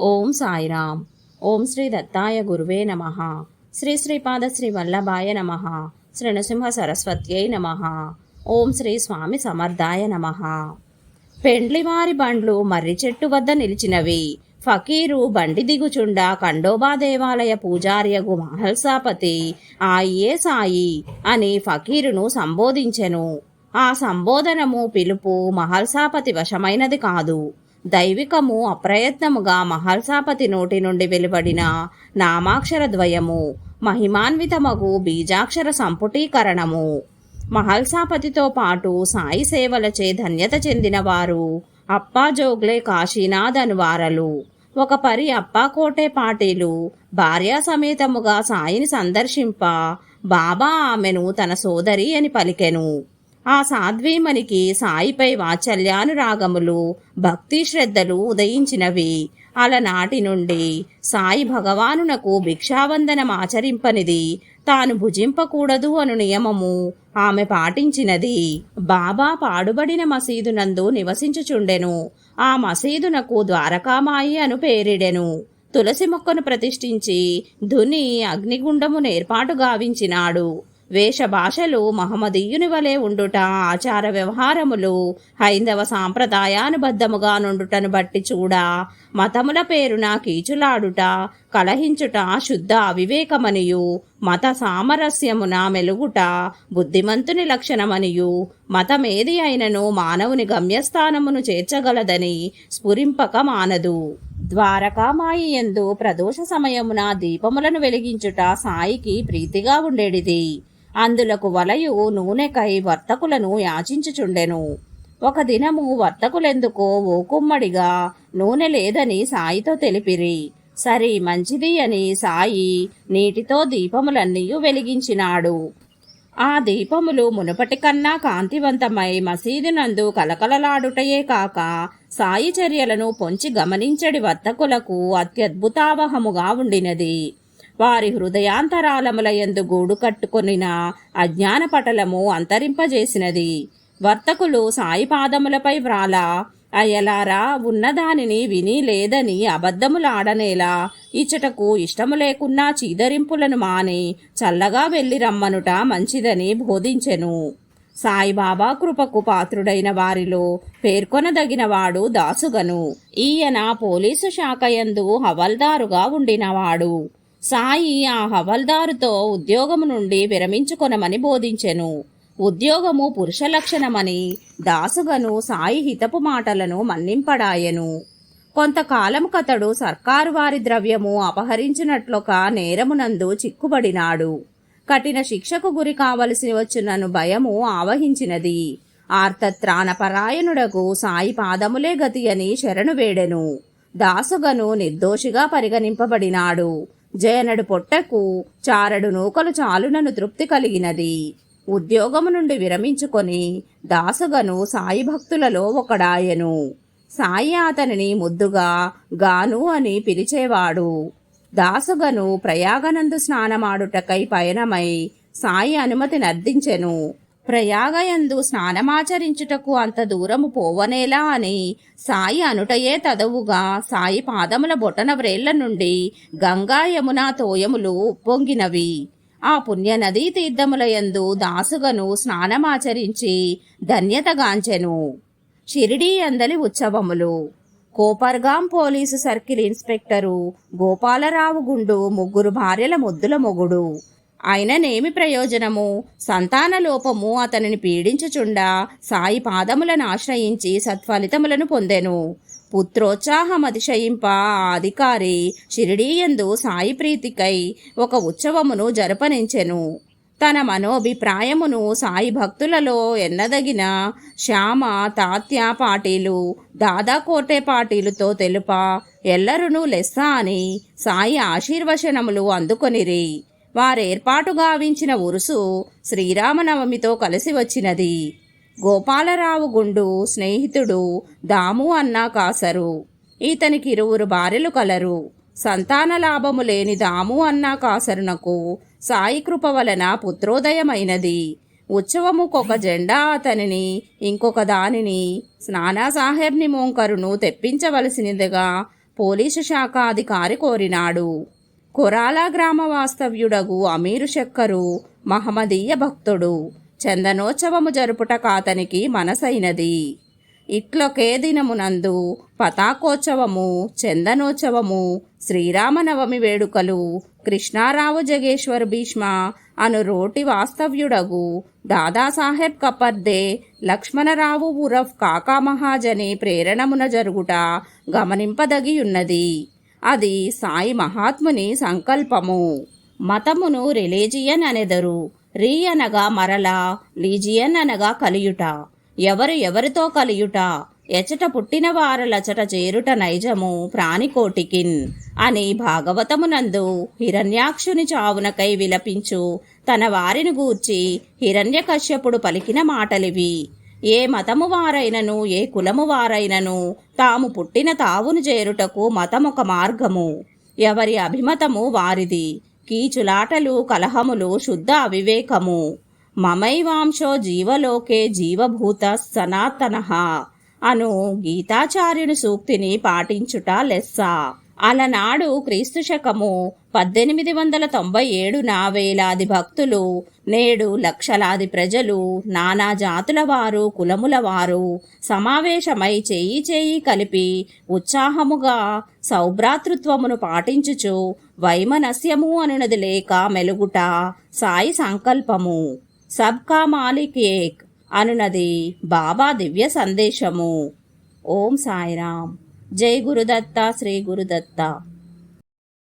ఓం సాయిరామ్. ఓం శ్రీ దత్తాయ గురువే నమ. శ్రీ శ్రీపాద శ్రీ వల్లభాయ నమ. శ్రీ నృసింహ సరస్వత్యై నమ. ఓం శ్రీ స్వామి సమర్థాయ నమ. పెండ్లివారి బండ్లు మర్రి చెట్టు వద్ద నిలిచినవి. ఫకీరు బండి దిగుచుండా ఖండోబా దేవాలయ పూజార్యగు మహల్సాపతి ఆయియే సాయి అని ఫకీరును సంబోధించెను. ఆ సంబోధనము పిలుపు మహల్సాపతి వశమైనది కాదు. దైవికము అప్రయత్నముగా మహల్సాపతి నోటి నుండి వెలువడిన నామాక్షర ద్వయము మహిమాన్వితమగు బీజాక్షర సంపుటీకరణము. మహల్సాపతితో పాటు సాయి సేవలచే ధన్యత చెందినవారు అప్పా జోగ్లే కాశీనాథ్ అనువారలు ఒక పరి అప్పాకోటే పాటీలు భార్యా సమేతముగా సాయిని సందర్శింప బాబా ఆమెను తన సోదరి అని పలికెను. ఆ సాధ్వీమణికి సాయిపై వాత్సల్యానురాగములు భక్తి శ్రద్ధలు ఉదయించినవి. అలనాటి నుండి సాయి భగవానునకు భిక్షావందనం ఆచరింపనిది. తాను భుజింపకూడదు అను నియమము ఆమె పాటించినది. బాబా పాడుబడిన మసీదునందు నివసించుచుండెను. ఆ మసీదునకు ద్వారకామాయి అను పేరిడెను. తులసి మొక్కను ప్రతిష్ఠించి ధుని అగ్నిగుండమును ఏర్పాటు గావించినాడు. వేషభాషలు మహమ్మదీయుని వలె ఉండుట ఆచార వ్యవహారములు హైందవ సాంప్రదాయానుబద్ధముగా నుండుటను బట్టి చూడ. మతముల పేరున కీచులాడుట కలహించుట శుద్ధ అవివేకమనియు. మత సామరస్యమున మెలుగుట బుద్ధిమంతుని లక్షణమనియు. మతమేది అయినను మానవుని గమ్యస్థానమును చేర్చగలదని స్ఫురింపక మానదు ద్వారకామాయి ఎందు ప్రదోష సమయమున దీపములను వెలిగించుట సాయికి ప్రీతిగా ఉండేడిది. అందులకు వలయు నూనెకై వర్తకులను యాచించుచుండెను. ఒక దినము వర్తకులెందుకో ఓ కుమ్మడిగా నూనె లేదని సాయితో తెలిపిరి. సరి మంచిది అని సాయి నీటితో దీపములన్నీ వెలిగించినాడు. ఆ దీపములు మునుపటి కన్నా కాంతివంతమై మసీదునందు కలకలలాడుటయే కాక సాయి చర్యలను పొంచి గమనించడి వర్తకులకు అత్యద్భుతావహముగా ఉండినది. వారి హృదయాంతరాలముల ఎందు గూడు కట్టుకొనిన అజ్ఞాన పటలము అంతరింపజేసినది. వర్తకులు సాయి పాదములపై వ్రాల అయ్యలారా ఉన్నదానిని విని లేదని అబద్ధములాడనేలా ఇచ్చటకు ఇష్టము లేకున్నా చీదరింపులను మాని చల్లగా వెళ్ళి రమ్మనుట మంచిదని బోధించెను. సాయిబాబా కృపకు పాత్రుడైన వారిలో పేర్కొనదగినవాడు దాసుగను. ఈయన పోలీసు శాఖ యందు హవల్దారుగా ఉండినవాడు. సాయి ఆ హవల్దారుతో ఉద్యోగము నుండి విరమించుకొనమని బోధించెను. ఉద్యోగము పురుష లక్షణమని దాసుగను సాయి హితపు మాటలను మన్నింపడాయెను. కొంతకాలం కతడు సర్కారు వారి ద్రవ్యము అపహరించినట్లొక నేరమునందు చిక్కుబడినాడు. కఠిన శిక్షకు గురి కావలసి వచ్చునను భయము ఆవహించినది. ఆర్తత్రాణపరాయణుడకు సాయి పాదములే గతి అని శరణు వేడెను. దాసుగను నిర్దోషిగా పరిగణింపబడినాడు. జయనడు పొట్టకు చారడు నూకలు చాలునను తృప్తి కలిగినది. ఉద్యోగము నుండి విరమించుకొని దాసుగను సాయి భక్తులలో ఒకడాయెను. సాయి అతనిని ముద్దుగా గాను అని పిలిచేవాడు. దాసుగను ప్రయాగనందు స్నానమాడుటకై పయనమై సాయి అనుమతి నర్దించెను ప్రయాగయందు స్నానమాచరించుటకు అంత దూరము పోవనేలా అని సాయి అనుటయే తదవుగా సాయి పాదముల బొటన వ్రేళ్ళ నుండి గంగా యమున తోయములు ఉప్పొంగినవి. ఆ పుణ్య నదీ తీర్థములయందు దాసుగను స్నానమాచరించి ధన్యతగాంచెను. షిరిడీ అందలి ఉత్సవములు. Kopargaon police circle inspector Gopalrao గుండు ముగ్గురు భార్యల ముద్దుల మొగుడు. ఆయననేమి ప్రయోజనము? సంతాన లోపము అతనిని పీడించుచుండా సాయి పాదములను ఆశ్రయించి సత్ఫలితములను పొందెను. పుత్రోత్సాహం అతిశయింప ఆ అధికారి షిరిడీయందు సాయి ప్రీతికై ఒక ఉత్సవమును జరపనించెను. తన మనోభిప్రాయమును సాయి భక్తులలో ఎన్నదగిన శ్యామ తాత్య పాటీలు దాదా కోటే పాటీలుతో తెలుప ఎల్లరునూ లెస్స అని సాయి ఆశీర్వచనములు అందుకొనిరి. వారేర్పాటు గావించిన ఉరుసు శ్రీరామనవమితో కలిసి వచ్చినది. గోపాలరావు గుండు స్నేహితుడు దాము అన్నా కాసరు. ఇతనికి ఇరువురు భార్యలు కలరు. సంతాన లాభము లేని దాము అన్నా కాసరునకు సాయి కృప వలన పుత్రోదయమైనది. ఉత్సవముకొక జెండా అతనిని ఇంకొక దానిని స్నానా సాహెబ్ తెప్పించవలసినదిగా పోలీసు శాఖ అధికారి కోరినాడు. కొరాల గ్రామ వాస్తవ్యుడగు అమీరు శక్కరు మహమ్మదీయ భక్తుడు. చందనోత్సవము జరుపుట కాతనికి మనసైనది. ఇట్లొకే దినమునందు పతాకోత్సవము చందనోత్సవము శ్రీరామనవమి వేడుకలు కృష్ణారావు జగేశ్వర్ భీష్మ అను రోటి వాస్తవ్యుడగు దాదాసాహెబ్ కపర్దే లక్ష్మణరావు ఉరఫ్ కాకా మహాజని ప్రేరణమున జరుగుట గమనింపదగియున్నది. అది సాయి మహాత్ముని సంకల్పము. మతమును రిలీజియన్ అనెదరు. రీ అనగా మరల లీజియన్ అనగా కలియుట. ఎవరు ఎవరితో కలియుట? ఎచట పుట్టిన వారలచట చేరుట నైజము ప్రాణికోటికిన్ అని భాగవతమునందు హిరణ్యాక్షుని చావునకై విలపించు తన వారిని గూర్చి హిరణ్యకశ్యపుడు పలికిన మాటలివి. ఏ మతము వారైనను ఏ కులము వారైనను తాము పుట్టిన తావును చేరుటకు మతమొక మార్గము. ఎవరి అభిమతము వారిది. కీచులాటలు కలహములు శుద్ధ అవివేకము. మమైవాంశో జీవలోకే జీవభూత సనాతన అను గీతాచార్యుని సూక్తిని పాటించుట లెస్స. అలనాడు క్రీస్తు శకము పద్దెనిమిది వందల తొంభై ఏడున వేలాది భక్తులు నేడు లక్షలాది ప్రజలు నానా జాతుల వారు కులముల వారు సమావేశమై చేయి చేయి కలిపి ఉత్సాహముగా సౌభ్రాతృత్వమును పాటించుచు వైమనస్యము అనునది లేక మెలుగుట సాయి సంకల్పము. సబ్కా మాలిక్ ఏక్ అనునది బాబా దివ్య సందేశము. ఓం సాయిరామ్. జై గురుదత్త శ్రీ గురుదత్త.